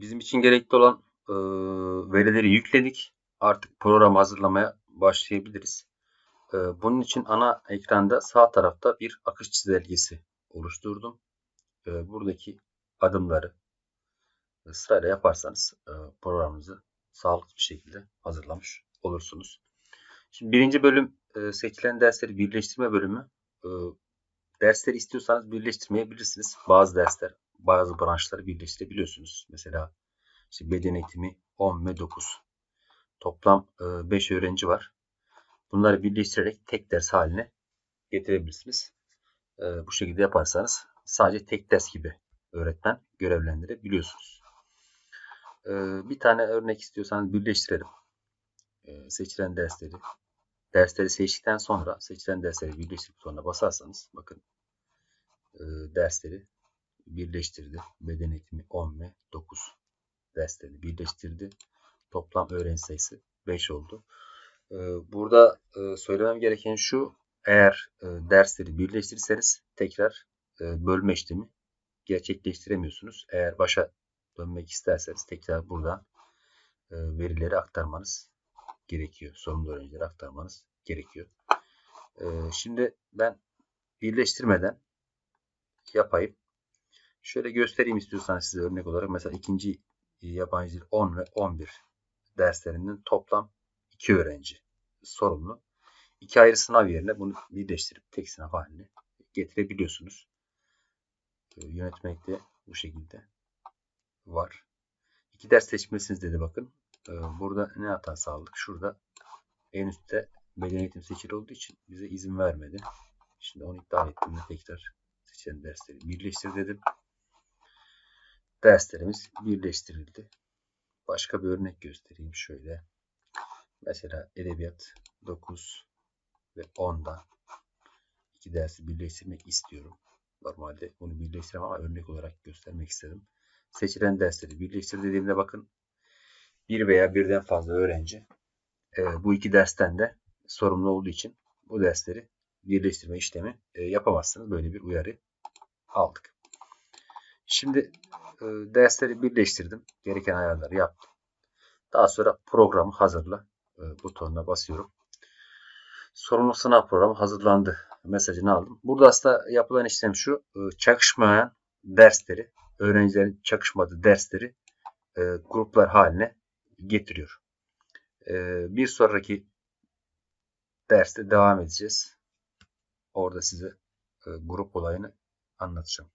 bizim için gerekli olan e, verileri yükledik. Artık programı hazırlamaya başlayabiliriz. E, bunun için ana ekranda sağ tarafta bir akış çizelgesi oluşturdum. E, buradaki adımları sırayla yaparsanız e, programınızı sağlıklı bir şekilde hazırlamış olursunuz. Şimdi birinci bölüm e, seçilen dersleri birleştirme bölümü. E, dersleri istiyorsanız birleştirmeyebilirsiniz. Bazı dersler, bazı branşları birleştirebiliyorsunuz. Mesela işte beden eğitimi 10 ve 9. Toplam 5 öğrenci var. Bunları birleştirerek tek ders haline getirebilirsiniz. Bu şekilde yaparsanız sadece tek ders gibi öğretmen görevlendirebiliyorsunuz. Bir tane örnek istiyorsanız birleştirelim. Seçilen dersleri dersleri seçtikten sonra seçilen dersleri birleştir butonuna basarsanız bakın dersleri birleştirdi. Beden eğitimi 10 ve 9 derslerini birleştirdi. Toplam öğrenci sayısı 5 oldu. Burada söylemem gereken şu. Eğer dersleri birleştirirseniz tekrar bölme işlemi gerçekleştiremiyorsunuz. Eğer başa dönmek isterseniz tekrar buradan verileri aktarmanız gerekiyor. Sorumlu öğrencilere aktarmanız gerekiyor. Şimdi ben birleştirmeden yapayım. Şöyle göstereyim istiyorsanız size örnek olarak. Mesela ikinci yabancı dil 10 ve 11 derslerinden toplam 2 öğrenci sorumlu. İki ayrı sınav yerine bunu birleştirip tek sınav haline getirebiliyorsunuz. Yönetmekte bu şekilde var. İki ders seçmelisiniz dedi bakın. Burada ne hata sağladık? Şurada en üstte beden eğitim seçili olduğu için bize izin vermedi. Şimdi onu iptal ettiğimde tekrar seçen dersleri birleştir dedim derslerimiz birleştirildi. Başka bir örnek göstereyim şöyle. Mesela edebiyat 9 ve 10'da iki dersi birleştirmek istiyorum. Normalde bunu birleştiremem ama örnek olarak göstermek istedim. Seçilen dersleri birleştir dediğimde bakın bir veya birden fazla öğrenci e, bu iki dersten de sorumlu olduğu için bu dersleri birleştirme işlemi e, yapamazsınız. Böyle bir uyarı aldık. Şimdi e, dersleri birleştirdim. Gereken ayarları yaptım. Daha sonra programı hazırla e, butonuna basıyorum. Sorumlu sınav programı hazırlandı mesajını aldım. Burada aslında yapılan işlem şu. E, çakışmayan dersleri, öğrencilerin çakışmadığı dersleri e, gruplar haline getiriyor. E, bir sonraki derste devam edeceğiz. Orada size e, grup olayını anlatacağım.